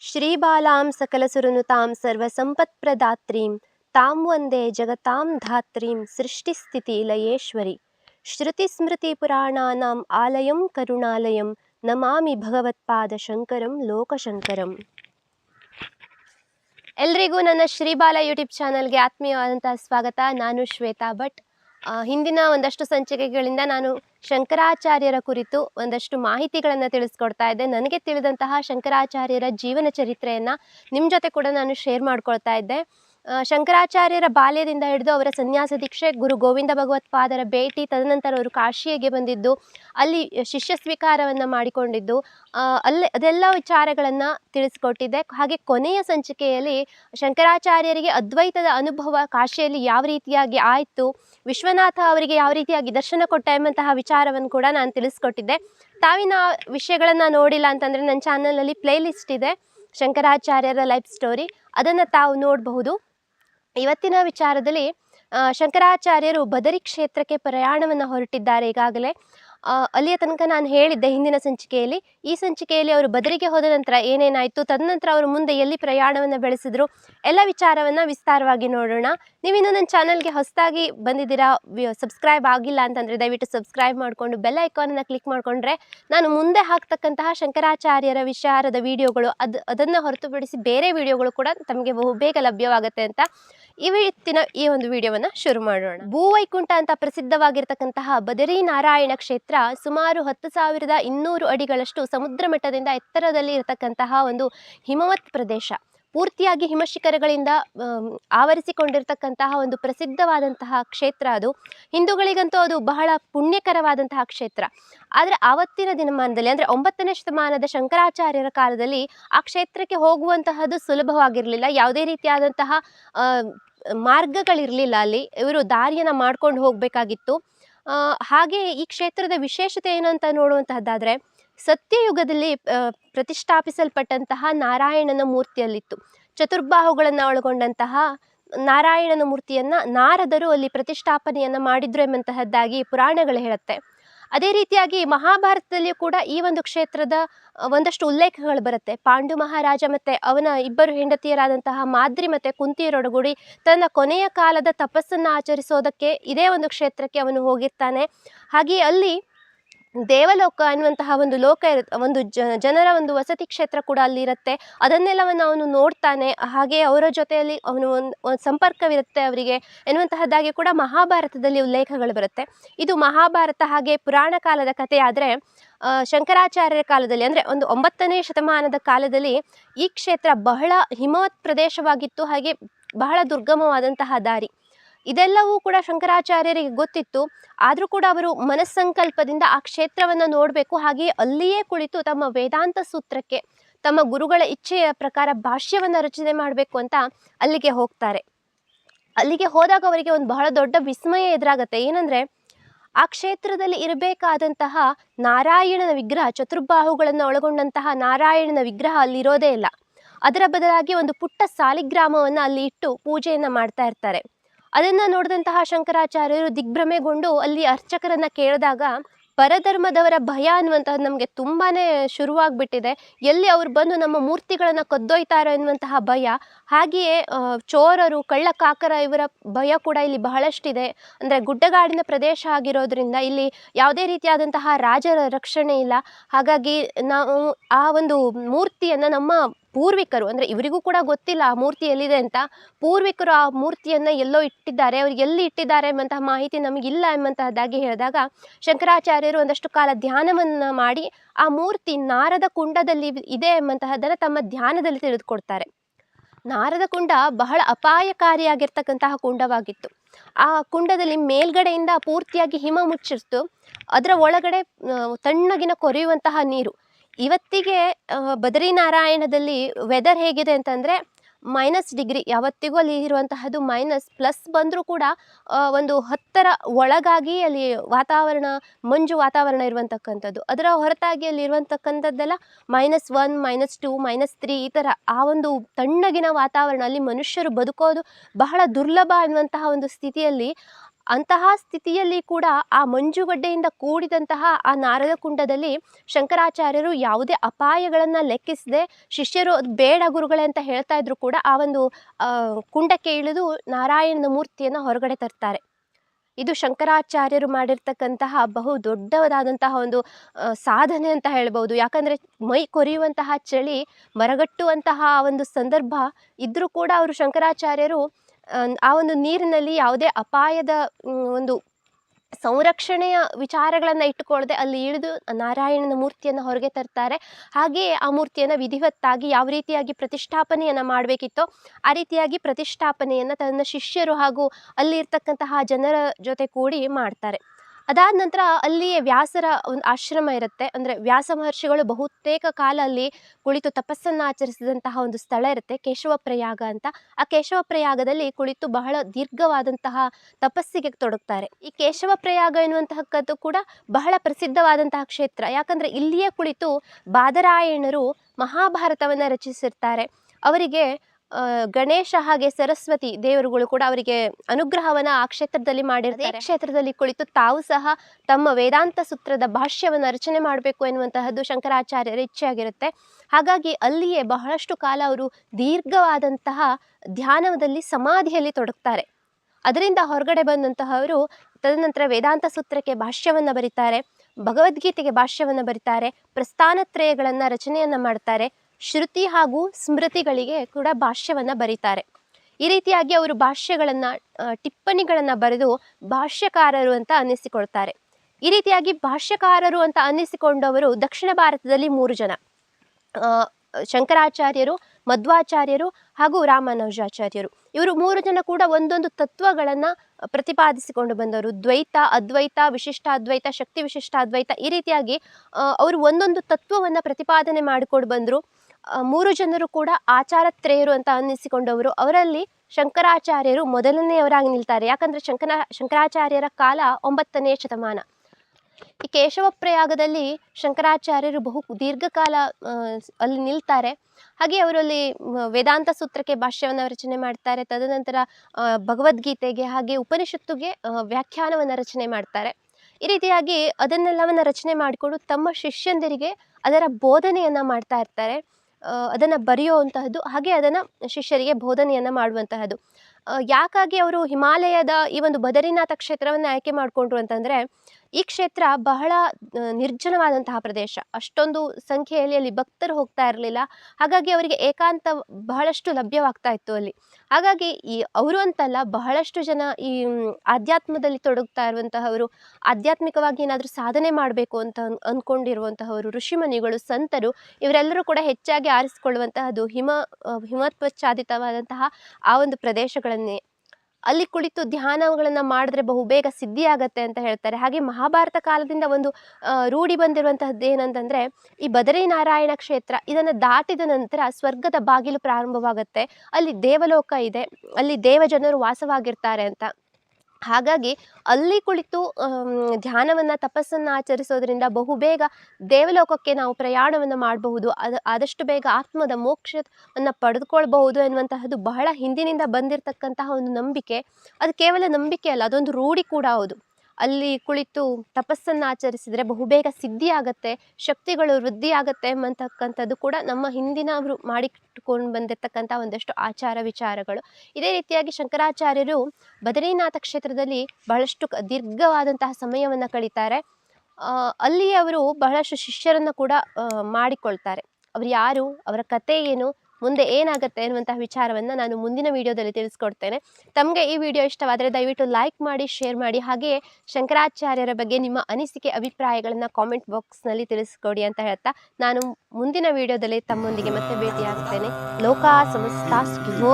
ಶ್ರೀಬಾಲಾಂ ಸಕಲಸುರನುತಾಂ ಸರ್ವಸಂಪತ್ಪ್ರದಾತ್ರೀಂ ತಾಂ ವಂದೇ ಜಗತಾಂ ಧಾತ್ರೀಂ. ಸೃಷ್ಟಿಸ್ಥಿತಿ ಲಯೇಶ್ವರಿ. ಶ್ರುತಿ ಸ್ಮೃತಿ ಪುರಾಣಾನಾಂ ಆಲಯಂ ಕರುಣಾಲಯಂ. ನಮಾಮಿ ಭಗವತ್ಪಾದ ಶಂಕರಂ ಲೋಕಶಂಕರಂ. ಎಲ್ರಿಗೂ ನನ್ನ ಶ್ರೀಬಾಲ ಯೂಟ್ಯೂಬ್ ಚಾನಲ್ಗೆ ಆತ್ಮೀಯವಾದಂತಹ ಸ್ವಾಗತ. ನಾನು ಶ್ವೇತಾ ಭಟ್. ಹಿಂದಿನ ಒಂದಷ್ಟು ಸಂಚಿಕೆಗಳಿಂದ ನಾನು ಶಂಕರಾಚಾರ್ಯರ ಕುರಿತು ಒಂದಷ್ಟು ಮಾಹಿತಿಗಳನ್ನು ತಿಳಿಸ್ಕೊಡ್ತಾ ಇದ್ದೆ. ನನಗೆ ತಿಳಿದಂತಹ ಶಂಕರಾಚಾರ್ಯರ ಜೀವನ ಚರಿತ್ರೆಯನ್ನು ನಿಮ್ಮ ಜೊತೆ ಕೂಡ ನಾನು ಶೇರ್ ಮಾಡ್ಕೊಳ್ತಾ ಇದ್ದೆ. ಶಂಕರಾಚಾರ್ಯರ ಬಾಲ್ಯದಿಂದ ಹಿಡಿದು ಅವರ ಸನ್ಯಾಸ ದೀಕ್ಷೆ, ಗುರು ಗೋವಿಂದ ಭಗವತ್ಪಾದರ ಭೇಟಿ, ತದನಂತರ ಅವರು ಕಾಶಿಗೆ ಬಂದಿದ್ದು, ಅಲ್ಲಿ ಶಿಷ್ಯ ಸ್ವೀಕಾರವನ್ನು ಮಾಡಿಕೊಂಡಿದ್ದು ಅಲ್ಲಿ ಅದೆಲ್ಲ ವಿಚಾರಗಳನ್ನು ತಿಳಿಸ್ಕೊಟ್ಟಿದ್ದೆ ಹಾಗೆ ಕೊನೆಯ ಸಂಚಿಕೆಯಲ್ಲಿ ಶಂಕರಾಚಾರ್ಯರಿಗೆ ಅದ್ವೈತದ ಅನುಭವ ಕಾಶಿಯಲ್ಲಿ ಯಾವ ರೀತಿಯಾಗಿ ಆಯಿತು, ವಿಶ್ವನಾಥ ಅವರಿಗೆ ಯಾವ ರೀತಿಯಾಗಿ ದರ್ಶನ ಕೊಟ್ಟ ಎಂಬಂತಹ ವಿಚಾರವನ್ನು ಕೂಡ ನಾನು ತಿಳಿಸ್ಕೊಟ್ಟಿದ್ದೆ. ತಾವಿನ ವಿಷಯಗಳನ್ನು ನೋಡಿಲ್ಲ ಅಂತಂದರೆ ನನ್ನ ಚಾನಲಲ್ಲಿ ಪ್ಲೇಲಿಸ್ಟ್ ಇದೆ, ಶಂಕರಾಚಾರ್ಯರ ಲೈಫ್ ಸ್ಟೋರಿ ಅದನ್ನು ತಾವು ನೋಡಬಹುದು. ಇವತ್ತಿನ ವಿಚಾರದಲ್ಲಿ ಶಂಕರಾಚಾರ್ಯರು ಬದರಿ ಕ್ಷೇತ್ರಕ್ಕೆ ಪ್ರಯಾಣವನ್ನು ಹೊರಟಿದ್ದಾರೆ ಈಗಾಗಲೇ. ಅಲ್ಲಿಯ ತನಕ ನಾನು ಹೇಳಿದ್ದೆ ಹಿಂದಿನ ಸಂಚಿಕೆಯಲ್ಲಿ. ಈ ಸಂಚಿಕೆಯಲ್ಲಿ ಅವರು ಬದರಿಗೆ ಹೋದ ನಂತರ ಏನೇನಾಯಿತು ತದನಂತರ ಅವರು ಮುಂದೆ ಎಲ್ಲಿ ಪ್ರಯಾಣವನ್ನು ಬೆಳೆಸಿದ್ರು, ಎಲ್ಲ ವಿಚಾರವನ್ನು ವಿಸ್ತಾರವಾಗಿ ನೋಡೋಣ. ನೀವಿನ್ನು ನನ್ನ ಚಾನಲ್ಗೆ ಹೊಸದಾಗಿ ಬಂದಿದ್ದೀರಾ ಸಬ್ಸ್ಕ್ರೈಬ್ ಆಗಿಲ್ಲ ಅಂತಂದರೆ ದಯವಿಟ್ಟು ಸಬ್ಸ್ಕ್ರೈಬ್ ಮಾಡಿಕೊಂಡು ಬೆಲ್ ಐಕಾನನ್ನು ಕ್ಲಿಕ್ ಮಾಡಿಕೊಂಡ್ರೆ ನಾನು ಮುಂದೆ ಹಾಕ್ತಕ್ಕಂತಹ ಶಂಕರಾಚಾರ್ಯರ ವಿಚಾರದ ವಿಡಿಯೋಗಳು, ಅದು, ಅದನ್ನು ಹೊರತುಪಡಿಸಿ ಬೇರೆ ವಿಡಿಯೋಗಳು ಕೂಡ ತಮಗೆ ಬಹುಬೇಗ ಲಭ್ಯವಾಗುತ್ತೆ ಅಂತ ಇವತ್ತಿನ ಈ ಒಂದು ವಿಡಿಯೋವನ್ನು ಶುರು ಮಾಡೋಣ. ಭೂವೈಕುಂಠ ಅಂತ ಪ್ರಸಿದ್ಧವಾಗಿರ್ತಕ್ಕಂತಹ ಬದರಿ ನಾರಾಯಣ ಕ್ಷೇತ್ರ ಸುಮಾರು ಹತ್ತು ಸಾವಿರದ ಇನ್ನೂರು ಅಡಿಗಳಷ್ಟು ಸಮುದ್ರ ಮಟ್ಟದಿಂದ ಎತ್ತರದಲ್ಲಿ ಇರತಕ್ಕಂತಹ ಒಂದು ಹಿಮವತ್ ಪ್ರದೇಶ. ಪೂರ್ತಿಯಾಗಿ ಹಿಮಶಿಖರಗಳಿಂದ ಆವರಿಸಿಕೊಂಡಿರ್ತಕ್ಕಂತಹ ಒಂದು ಪ್ರಸಿದ್ಧವಾದಂತಹ ಕ್ಷೇತ್ರ ಅದು. ಹಿಂದೂಗಳಿಗಂತೂ ಅದು ಬಹಳ ಪುಣ್ಯಕರವಾದಂತಹ ಕ್ಷೇತ್ರ. ಆದರೆ ಆವತ್ತಿನ ದಿನಮಾನದಲ್ಲಿ, ಅಂದರೆ ಒಂಬತ್ತನೇ ಶತಮಾನದ ಶಂಕರಾಚಾರ್ಯರ ಕಾಲದಲ್ಲಿ ಆ ಕ್ಷೇತ್ರಕ್ಕೆ ಹೋಗುವಂತಹದ್ದು ಸುಲಭವಾಗಿರಲಿಲ್ಲ. ಯಾವುದೇ ರೀತಿಯಾದಂತಹ ಮಾರ್ಗಗಳಿರಲಿಲ್ಲ ಅಲ್ಲಿ. ಇವರು ದಾರಿಯನ್ನು ಮಾಡ್ಕೊಂಡು ಹೋಗಬೇಕಾಗಿತ್ತು. ಹಾಗೆ ಈ ಕ್ಷೇತ್ರದ ವಿಶೇಷತೆ ಏನು ಅಂತ ನೋಡುವಂತಹದ್ದಾದರೆ, ಸತ್ಯಯುಗದಲ್ಲಿ ಪ್ರತಿಷ್ಠಾಪಿಸಲ್ಪಟ್ಟಂತಹ ನಾರಾಯಣನ ಮೂರ್ತಿಯಲ್ಲಿತ್ತು. ಚತುರ್ಬಾಹುಗಳನ್ನು ಒಳಗೊಂಡಂತಹ ನಾರಾಯಣನ ಮೂರ್ತಿಯನ್ನು ನಾರದರು ಅಲ್ಲಿ ಪ್ರತಿಷ್ಠಾಪನೆಯನ್ನು ಮಾಡಿದ್ರು ಎಂಬಂತಹದ್ದಾಗಿ ಪುರಾಣಗಳು ಹೇಳುತ್ತೆ. ಅದೇ ರೀತಿಯಾಗಿ ಮಹಾಭಾರತದಲ್ಲಿಯೂ ಕೂಡ ಈ ಒಂದು ಕ್ಷೇತ್ರದ ಒಂದಷ್ಟು ಉಲ್ಲೇಖಗಳು ಬರುತ್ತೆ. ಪಾಂಡು ಮಹಾರಾಜ ಮತ್ತು ಅವನ ಇಬ್ಬರು ಹೆಂಡತಿಯರಾದಂತಹ ಮಾದ್ರಿ ಮತ್ತು ಕುಂತಿಯರೊಡಗೂಡಿ ತನ್ನ ಕೊನೆಯ ಕಾಲದ ತಪಸ್ಸನ್ನು ಆಚರಿಸೋದಕ್ಕೆ ಇದೇ ಒಂದು ಕ್ಷೇತ್ರಕ್ಕೆ ಅವನು ಹೋಗಿರ್ತಾನೆ. ಹಾಗೆಯೇ ಅಲ್ಲಿ ದೇವಲೋಕ ಅನ್ನುವಂತಹ ಒಂದು ಲೋಕ ಇರುತ್ತೆ, ಒಂದು ಜನರ ಒಂದು ವಸತಿ ಕ್ಷೇತ್ರ ಕೂಡ ಅಲ್ಲಿರುತ್ತೆ ಅದನ್ನೆಲ್ಲವನ್ನು ಅವನು ನೋಡ್ತಾನೆ, ಹಾಗೆ ಅವರ ಜೊತೆಯಲ್ಲಿ ಅವನು ಒಂದು ಒಂದು ಸಂಪರ್ಕವಿರುತ್ತೆ ಅವರಿಗೆ ಎನ್ನುವಂತಹದ್ದಾಗಿ ಕೂಡ ಮಹಾಭಾರತದಲ್ಲಿ ಉಲ್ಲೇಖಗಳು ಬರುತ್ತೆ. ಇದು ಮಹಾಭಾರತ ಹಾಗೆ ಪುರಾಣ ಕಾಲದ ಕಥೆ ಆದರೆ ಶಂಕರಾಚಾರ್ಯರ ಕಾಲದಲ್ಲಿ, ಅಂದರೆ ಒಂದು ಒಂಬತ್ತನೇ ಶತಮಾನದ ಕಾಲದಲ್ಲಿ ಈ ಕ್ಷೇತ್ರ ಬಹಳ ಹಿಮವತ್ ಪ್ರದೇಶವಾಗಿತ್ತು, ಹಾಗೆ ಬಹಳ ದುರ್ಗಮವಾದಂತಹ ದಾರಿ. ಇದೆಲ್ಲವೂ ಕೂಡ ಶಂಕರಾಚಾರ್ಯರಿಗೆ ಗೊತ್ತಿತ್ತು. ಆದರೂ ಕೂಡ ಅವರು ಮನಸ್ಸಂಕಲ್ಪದಿಂದ ಆ ಕ್ಷೇತ್ರವನ್ನು ನೋಡಬೇಕು. ಹಾಗೆಯೇ ಅಲ್ಲಿಯೇ ಕುಳಿತು ತಮ್ಮ ವೇದಾಂತ ಸೂತ್ರಕ್ಕೆ, ತಮ್ಮ ಗುರುಗಳ ಇಚ್ಛೆಯ ಪ್ರಕಾರ ಭಾಷ್ಯವನ್ನು ರಚನೆ ಮಾಡಬೇಕು ಅಂತ ಅಲ್ಲಿಗೆ ಹೋಗ್ತಾರೆ. ಅಲ್ಲಿಗೆ ಹೋದಾಗ ಅವರಿಗೆ ಒಂದು ಬಹಳ ದೊಡ್ಡ ವಿಸ್ಮಯ ಎದುರಾಗತ್ತೆ. ಏನಂದರೆ, ಆ ಕ್ಷೇತ್ರದಲ್ಲಿ ಇರಬೇಕಾದಂತಹ ನಾರಾಯಣನ ವಿಗ್ರಹ, ಚತುರ್ಬಾಹುಗಳನ್ನು ಒಳಗೊಂಡಂತಹ ನಾರಾಯಣನ ವಿಗ್ರಹ ಅಲ್ಲಿರೋದೇ ಇಲ್ಲ. ಅದರ ಬದಲಾಗಿ ಒಂದು ಪುಟ್ಟ ಸಾಲಿಗ್ರಾಮವನ್ನು ಅಲ್ಲಿ ಇಟ್ಟು ಪೂಜೆಯನ್ನು ಮಾಡ್ತಾ ಇರ್ತಾರೆ. ಅದನ್ನು ನೋಡಿದಂತಹ ಶಂಕರಾಚಾರ್ಯರು ದಿಗ್ಭ್ರಮೆಗೊಂಡು ಅಲ್ಲಿ ಅರ್ಚಕರನ್ನ ಕೇಳಿದಾಗ ಪರಧರ್ಮದವರ ಭಯ ಅನ್ನುವಂಥದ್ದು ನಮಗೆ ತುಂಬಾ ಶುರುವಾಗ್ಬಿಟ್ಟಿದೆ. ಎಲ್ಲಿ ಅವ್ರು ಬಂದು ನಮ್ಮ ಮೂರ್ತಿಗಳನ್ನು ಕದ್ದೊಯ್ತಾರೋ ಎನ್ನುವಂತಹ ಭಯ, ಹಾಗೆಯೇ ಚೋರರು ಕಳ್ಳ ಕಾಕರ ಇವರ ಭಯ ಕೂಡ ಇಲ್ಲಿ ಬಹಳಷ್ಟಿದೆ. ಅಂದರೆ ಗುಡ್ಡಗಾಡಿನ ಪ್ರದೇಶ ಆಗಿರೋದ್ರಿಂದ ಇಲ್ಲಿ ಯಾವುದೇ ರೀತಿಯಾದಂತಹ ರಾಜರ ರಕ್ಷಣೆ ಇಲ್ಲ. ಹಾಗಾಗಿ ನಾವು ಆ ಒಂದು ಮೂರ್ತಿಯನ್ನು ನಮ್ಮ ಪೂರ್ವಿಕರು, ಅಂದರೆ ಇವರಿಗೂ ಕೂಡ ಗೊತ್ತಿಲ್ಲ ಆ ಮೂರ್ತಿ ಎಲ್ಲಿದೆ ಅಂತ, ಪೂರ್ವಿಕರು ಆ ಮೂರ್ತಿಯನ್ನು ಎಲ್ಲೋ ಇಟ್ಟಿದ್ದಾರೆ ಅವ್ರು ಎಲ್ಲಿ ಇಟ್ಟಿದ್ದಾರೆ ಎಂಬಂತಹ ಮಾಹಿತಿ ನಮಗಿಲ್ಲ ಎಂಬಂತಹದ್ದಾಗಿ ಹೇಳಿದಾಗ ಶಂಕರಾಚಾರ್ಯರು ಒಂದಷ್ಟು ಕಾಲ ಧ್ಯಾನವನ್ನು ಮಾಡಿ ಆ ಮೂರ್ತಿ ನಾರದ ಕುಂಡದಲ್ಲಿ ಇದೆ ಎಂಬಂತಹದ್ದನ್ನು ತಮ್ಮ ಧ್ಯಾನದಲ್ಲಿ ತಿಳಿದುಕೊಡ್ತಾರೆ. ನಾರದ ಕುಂಡ ಬಹಳ ಅಪಾಯಕಾರಿಯಾಗಿರ್ತಕ್ಕಂತಹ ಕುಂಡವಾಗಿತ್ತು. ಆ ಕುಂಡದಲ್ಲಿ ಮೇಲ್ಗಡೆಯಿಂದ ಪೂರ್ತಿಯಾಗಿ ಹಿಮ ಮುಚ್ಚಿರ್ತು. ಅದರ ಒಳಗಡೆ ತಣ್ಣಗಿನ ಕೊರೆಯುವಂತಹ ನೀರು. ಇವತ್ತಿಗೆ ಬದರಿ ಬದರಿನಾರಾಯಣದಲ್ಲಿ ವೆದರ್ ಹೇಗಿದೆ ಅಂತಂದರೆ ಮೈನಸ್ ಡಿಗ್ರಿ ಯಾವತ್ತಿಗೂ ಅಲ್ಲಿ ಇರುವಂತಹದ್ದು ಮೈನಸ್ ಪ್ಲಸ್ ಬಂದರೂ ಕೂಡ ಒಂದು ಹತ್ತರ ಒಳಗಾಗಿ ಅಲ್ಲಿ ವಾತಾವರಣ, ಮಂಜು ವಾತಾವರಣ ಇರುವಂತಕ್ಕಂಥದ್ದು. ಅದರ ಹೊರತಾಗಿ ಅಲ್ಲಿ ಇರುವಂತಕ್ಕಂಥದ್ದೆಲ್ಲ minus one minus two minus three ಈ ಥರ ಆ ಒಂದು ತಣ್ಣಗಿನ ವಾತಾವರಣ ಅಲ್ಲಿ ಮನುಷ್ಯರು ಬದುಕೋದು ಬಹಳ ದುರ್ಲಭ ಅನ್ನುವಂತಹ ಒಂದು ಸ್ಥಿತಿಯಲ್ಲಿ ಅಂತಹ ಸ್ಥಿತಿಯಲ್ಲಿ ಕೂಡ ಆ ಮಂಜುಗಡ್ಡೆಯಿಂದ ಕೂಡಿದಂತಹ ಆ ನಾರದ ಕುಂಡದಲ್ಲಿ ಶಂಕರಾಚಾರ್ಯರು ಯಾವುದೇ ಅಪಾಯಗಳನ್ನು ಲೆಕ್ಕಿಸದೆ, ಶಿಷ್ಯರು ಬೇಡ ಗುರುಗಳೇ ಅಂತ ಹೇಳ್ತಾ ಇದ್ರು ಕೂಡ ಆ ಒಂದು ಕುಂಡಕ್ಕೆ ಇಳಿದು ನಾರಾಯಣನ ಮೂರ್ತಿಯನ್ನು ಹೊರಗಡೆ ತರ್ತಾರೆ. ಇದು ಶಂಕರಾಚಾರ್ಯರು ಮಾಡಿರ್ತಕ್ಕಂತಹ ಬಹು ದೊಡ್ಡದಾದಂತಹ ಒಂದು ಸಾಧನೆ ಅಂತ ಹೇಳ್ಬೋದು. ಯಾಕಂದರೆ ಮೈ ಕೊರೆಯುವಂತಹ ಚಳಿ, ಮರಗಟ್ಟುವಂತಹ ಒಂದು ಸಂದರ್ಭ ಇದ್ದರೂ ಕೂಡ ಅವರು ಶಂಕರಾಚಾರ್ಯರು ಆ, ಒಂದು ನೀರಿನಲ್ಲಿ ಯಾವುದೇ ಅಪಾಯದ ಒಂದು ಸಂರಕ್ಷಣೆಯ ವಿಚಾರಗಳನ್ನು ಇಟ್ಟುಕೊಳ್ಳದೆ ಅಲ್ಲಿ ಇಳಿದು ನಾರಾಯಣನ ಮೂರ್ತಿಯನ್ನು ಹೊರಗೆ ತರ್ತಾರೆ. ಹಾಗೆಯೇ ಆ ಮೂರ್ತಿಯನ್ನು ವಿಧಿವತ್ತಾಗಿ ಯಾವ ರೀತಿಯಾಗಿ ಪ್ರತಿಷ್ಠಾಪನೆಯನ್ನು ಮಾಡಬೇಕಿತ್ತೋ ಆ ರೀತಿಯಾಗಿ ಪ್ರತಿಷ್ಠಾಪನೆಯನ್ನು ತನ್ನ ಶಿಷ್ಯರು ಹಾಗೂ ಅಲ್ಲಿರ್ತಕ್ಕಂತಹ ಜನರ ಜೊತೆ ಕೂಡಿ ಮಾಡ್ತಾರೆ. ಅದಾದ ನಂತರ ಅಲ್ಲಿಯೇ ವ್ಯಾಸರ ಒಂದು ಆಶ್ರಮ ಇರುತ್ತೆ. ಅಂದರೆ ವ್ಯಾಸ ಮಹರ್ಷಿಗಳು ಬಹುತೇಕ ಕಾಲ ಅಲ್ಲಿ ಕುಳಿತು ತಪಸ್ಸನ್ನು ಆಚರಿಸಿದಂತಹ ಒಂದು ಸ್ಥಳ ಇರುತ್ತೆ, ಕೇಶವ ಪ್ರಯಾಗ ಅಂತ. ಆ ಕೇಶವ ಪ್ರಯಾಗದಲ್ಲಿ ಕುಳಿತು ಬಹಳ ದೀರ್ಘವಾದಂತಹ ತಪಸ್ಸಿಗೆ ತೊಡಗ್ತಾರೆ. ಈ ಕೇಶವ ಪ್ರಯಾಗ ಎನ್ನುವಂತಹದ್ದು ಕೂಡ ಬಹಳ ಪ್ರಸಿದ್ಧವಾದಂತಹ ಕ್ಷೇತ್ರ. ಯಾಕಂದರೆ ಇಲ್ಲಿಯೇ ಕುಳಿತು ಬಾದರಾಯಣರು ಮಹಾಭಾರತವನ್ನು ರಚಿಸಿರ್ತಾರೆ. ಅವರಿಗೆ ಗಣೇಶ ಹಾಗೆ ಸರಸ್ವತಿ ದೇವರುಗಳು ಕೂಡ ಅವರಿಗೆ ಅನುಗ್ರಹವನ್ನ ಆ ಕ್ಷೇತ್ರದಲ್ಲಿ ಮಾಡಿರ್ತಾರೆ. ಕ್ಷೇತ್ರದಲ್ಲಿ ಕುಳಿತು ತಾವು ಸಹ ತಮ್ಮ ವೇದಾಂತ ಸೂತ್ರದ ಭಾಷ್ಯವನ್ನು ರಚನೆ ಮಾಡಬೇಕು ಎನ್ನುವಂತಹದ್ದು ಶಂಕರಾಚಾರ್ಯರ ಇಚ್ಛೆಯಾಗಿರುತ್ತೆ. ಹಾಗಾಗಿ ಅಲ್ಲಿಯೇ ಬಹಳಷ್ಟು ಕಾಲ ಅವರು ದೀರ್ಘವಾದಂತಹ ಧ್ಯಾನದಲ್ಲಿ ಸಮಾಧಿಯಲ್ಲಿ ತೊಡಗ್ತಾರೆ. ಅದರಿಂದ ಹೊರಗಡೆ ಬಂದಂತಹವರು ತದನಂತರ ವೇದಾಂತ ಸೂತ್ರಕ್ಕೆ ಭಾಷ್ಯವನ್ನು ಬರೀತಾರೆ, ಭಗವದ್ಗೀತೆಗೆ ಭಾಷ್ಯವನ್ನು ಬರೀತಾರೆ, ಪ್ರಸ್ಥಾನತ್ರಯಗಳನ್ನು ರಚನೆಯನ್ನು ಮಾಡ್ತಾರೆ. ಶ್ರುತಿ ಹಾಗೂ ಸ್ಮೃತಿಗಳಿಗೆ ಕೂಡ ಭಾಷ್ಯವನ್ನು ಬರೀತಾರೆ. ಈ ರೀತಿಯಾಗಿ ಅವರು ಭಾಷ್ಯಗಳನ್ನು ಟಿಪ್ಪಣಿಗಳನ್ನು ಬರೆದು ಭಾಷ್ಯಕಾರರು ಅಂತ ಅನ್ನಿಸಿಕೊಳ್ತಾರೆ. ಈ ರೀತಿಯಾಗಿ ಭಾಷ್ಯಕಾರರು ಅಂತ ಅನ್ನಿಸಿಕೊಂಡವರು ದಕ್ಷಿಣ ಭಾರತದಲ್ಲಿ ಮೂರು ಜನ. ಶಂಕರಾಚಾರ್ಯರು, ಮಧ್ವಾಚಾರ್ಯರು ಹಾಗೂ ರಾಮಾನುಜಾಚಾರ್ಯರು ಇವರು ಮೂರು ಜನ ಕೂಡ ಒಂದೊಂದು ತತ್ವಗಳನ್ನು ಪ್ರತಿಪಾದಿಸಿಕೊಂಡು ಬಂದವರು. ದ್ವೈತ, ಅದ್ವೈತ ವಿಶಿಷ್ಟಾದ್ವೈತ ಶಕ್ತಿ ವಿಶಿಷ್ಟಾದ್ವೈತ ಈ ರೀತಿಯಾಗಿ ಅವರು ಒಂದೊಂದು ತತ್ವವನ್ನು ಪ್ರತಿಪಾದನೆ ಮಾಡಿಕೊಂಡು ಬಂದರು. ಮೂರು ಜನರು ಕೂಡ ಆಚಾರತ್ರೇಯರು ಅಂತ ಅನ್ನಿಸಿಕೊಂಡವರು. ಅವರಲ್ಲಿ ಶಂಕರಾಚಾರ್ಯರು ಮೊದಲನೆಯವರಾಗಿ ನಿಲ್ತಾರೆ. ಯಾಕಂದರೆ ಶಂಕರ ಶಂಕರಾಚಾರ್ಯರ ಕಾಲ ಒಂಬತ್ತನೇ ಶತಮಾನ. ಈ ಕೇಶವ ಪ್ರಯಾಗದಲ್ಲಿ ಶಂಕರಾಚಾರ್ಯರು ಬಹು ದೀರ್ಘಕಾಲ ಅಲ್ಲಿ ನಿಲ್ತಾರೆ. ಹಾಗೆ ಅವರಲ್ಲಿ ವೇದಾಂತ ಸೂತ್ರಕ್ಕೆ ಭಾಷ್ಯವನ್ನು ರಚನೆ ಮಾಡ್ತಾರೆ. ತದನಂತರ ಭಗವದ್ಗೀತೆಗೆ ಹಾಗೆ ಉಪನಿಷತ್ತುಗೆ ವ್ಯಾಖ್ಯಾನವನ್ನು ರಚನೆ ಮಾಡ್ತಾರೆ. ಈ ರೀತಿಯಾಗಿ ಅದನ್ನೆಲ್ಲವನ್ನು ರಚನೆ ಮಾಡಿಕೊಂಡು ತಮ್ಮ ಶಿಷ್ಯಂದರಿಗೆ ಅದರ ಬೋಧನೆಯನ್ನು ಮಾಡ್ತಾ ಇರ್ತಾರೆ. ಅದನ್ನು ಬರೆಯುವಂತಹದ್ದು, ಹಾಗೆ ಅದನ್ನು ಶಿಷ್ಯರಿಗೆ ಬೋಧನೆಯನ್ನು ಮಾಡುವಂತಹದ್ದು. ಯಾಕಾಗಿ ಅವರು ಹಿಮಾಲಯದ ಈ ಒಂದು ಬದರಿನಾಥ ಕ್ಷೇತ್ರವನ್ನು ಆಯ್ಕೆ ಮಾಡಿಕೊಂಡ್ರು ಅಂತಂದರೆ ಈ ಕ್ಷೇತ್ರ ಬಹಳ ನಿರ್ಜನವಾದಂತಹ ಪ್ರದೇಶ. ಅಷ್ಟೊಂದು ಸಂಖ್ಯೆಯಲ್ಲಿ ಅಲ್ಲಿ ಭಕ್ತರು ಹೋಗ್ತಾ ಇರಲಿಲ್ಲ. ಹಾಗಾಗಿ ಅವರಿಗೆ ಏಕಾಂತ ಬಹಳಷ್ಟು ಲಭ್ಯವಾಗ್ತಾ ಇತ್ತು ಅಲ್ಲಿ. ಹಾಗಾಗಿ ಈ ಅವರು ಅಂತಲ್ಲ, ಬಹಳಷ್ಟು ಜನ ಈ ಆಧ್ಯಾತ್ಮದಲ್ಲಿ ತೊಡಗ್ತಾ ಇರುವಂತಹವರು, ಆಧ್ಯಾತ್ಮಿಕವಾಗಿ ಏನಾದರೂ ಸಾಧನೆ ಮಾಡಬೇಕು ಅಂತ ಅಂದ್ಕೊಂಡಿರುವಂತಹವರು ಋಷಿಮುನಿಗಳು ಸಂತರು, ಇವರೆಲ್ಲರೂ ಕೂಡ ಹೆಚ್ಚಾಗಿ ಆರಿಸಿಕೊಳ್ಳುವಂತಹದ್ದು ಹಿಮ ಹಿಮತ್ವಚ್ಛಾದಿತವಾದಂತಹ ಆ ಒಂದು ಪ್ರದೇಶಗಳನ್ನೇ ಅಲ್ಲಿ ಕುಳಿತು ಧ್ಯಾನಗಳನ್ನು ಮಾಡಿದ್ರೆ ಬಹುಬೇಗ ಸಿದ್ಧಿಯಾಗತ್ತೆ ಅಂತ ಹೇಳ್ತಾರೆ. ಹಾಗೆ ಮಹಾಭಾರತ ಕಾಲದಿಂದ ಒಂದು ರೂಢಿ ಬಂದಿರುವಂತಹದ್ದು ಏನಂತಂದರೆ, ಈ ಬದರಿ ನಾರಾಯಣ ಕ್ಷೇತ್ರ ಇದನ್ನು ದಾಟಿದ ನಂತರ ಸ್ವರ್ಗದ ಬಾಗಿಲು ಪ್ರಾರಂಭವಾಗುತ್ತೆ. ಅಲ್ಲಿ ದೇವಲೋಕ ಇದೆ. ಅಲ್ಲಿ ದೇವಜನರು ವಾಸವಾಗಿರ್ತಾರೆ ಅಂತ. ಹಾಗಾಗಿ ಅಲ್ಲಿ ಕುಳಿತು ಧ್ಯಾನವನ್ನು, ತಪಸ್ಸನ್ನು ಆಚರಿಸೋದರಿಂದ ಬಹುಬೇಗ ದೇವಲೋಕಕ್ಕೆ ನಾವು ಪ್ರಯಾಣವನ್ನು ಮಾಡಬಹುದು. ಅದು, ಆದಷ್ಟು ಬೇಗ ಆತ್ಮದ ಮೋಕ್ಷವನ್ನು ಪಡೆದುಕೊಳ್ಬಹುದು ಎನ್ನುವಂತಹದ್ದು ಬಹಳ ಹಿಂದಿನಿಂದ ಬಂದಿರತಕ್ಕಂತಹ ಒಂದು ನಂಬಿಕೆ. ಅದು ಕೇವಲ ನಂಬಿಕೆ ಅಲ್ಲ, ಅದೊಂದು ರೂಢಿ ಕೂಡ ಹೌದು. ಅಲ್ಲಿ ಕುಳಿತು ತಪಸ್ಸನ್ನು ಆಚರಿಸಿದರೆ ಬಹುಬೇಗ ಸಿದ್ಧಿ ಆಗುತ್ತೆ ಶಕ್ತಿಗಳು ವೃದ್ಧಿ ಆಗುತ್ತೆ ಎಂಬತಕ್ಕಂಥದ್ದು ಕೂಡ ನಮ್ಮ ಹಿಂದಿನವರು ಮಾಡಿಟ್ಕೊಂಡು ಬಂದಿರತಕ್ಕಂಥ ಒಂದಷ್ಟು ಆಚಾರ ವಿಚಾರಗಳು. ಇದೇ ರೀತಿಯಾಗಿ ಶಂಕರಾಚಾರ್ಯರು ಬದರೀನಾಥ ಕ್ಷೇತ್ರದಲ್ಲಿ ಬಹಳಷ್ಟು ದೀರ್ಘವಾದಂತಹ ಸಮಯವನ್ನು ಕಳೀತಾರೆ. ಅಲ್ಲಿ ಅವರು ಬಹಳಷ್ಟು ಶಿಷ್ಯರನ್ನು ಕೂಡ ಮಾಡಿಕೊಳ್ತಾರೆ. ಅವ್ರು ಯಾರು, ಅವರ ಕತೆ ಏನು ಮುಂದೆ ಏನಾಗುತ್ತೆ ಅನ್ನುವಂತಹ ವಿಚಾರವನ್ನು ನಾನು ಮುಂದಿನ ವಿಡಿಯೋದಲ್ಲಿ ತಿಳಿಸ್ಕೊಡ್ತೇನೆ. ತಮಗೆ ಈ ವಿಡಿಯೋ ಇಷ್ಟವಾದರೆ ದಯವಿಟ್ಟು ಲೈಕ್ ಮಾಡಿ ಶೇರ್ ಮಾಡಿ, ಹಾಗೆಯೇ ಶಂಕರಾಚಾರ್ಯರ ಬಗ್ಗೆ ನಿಮ್ಮ ಅನಿಸಿಕೆ, ಅಭಿಪ್ರಾಯಗಳನ್ನು ಕಾಮೆಂಟ್ ಬಾಕ್ಸ್ನಲ್ಲಿ ತಿಳಿಸ್ಕೊಡಿ ಅಂತ ಹೇಳ್ತಾ ನಾನು ಮುಂದಿನ ವಿಡಿಯೋದಲ್ಲಿ ತಮ್ಮೊಂದಿಗೆ ಮತ್ತೆ ಭೇಟಿಯಾಗ್ತೇನೆ. ಲೋಕ ಸಮಸ್ತ ಸುಖಿನೋ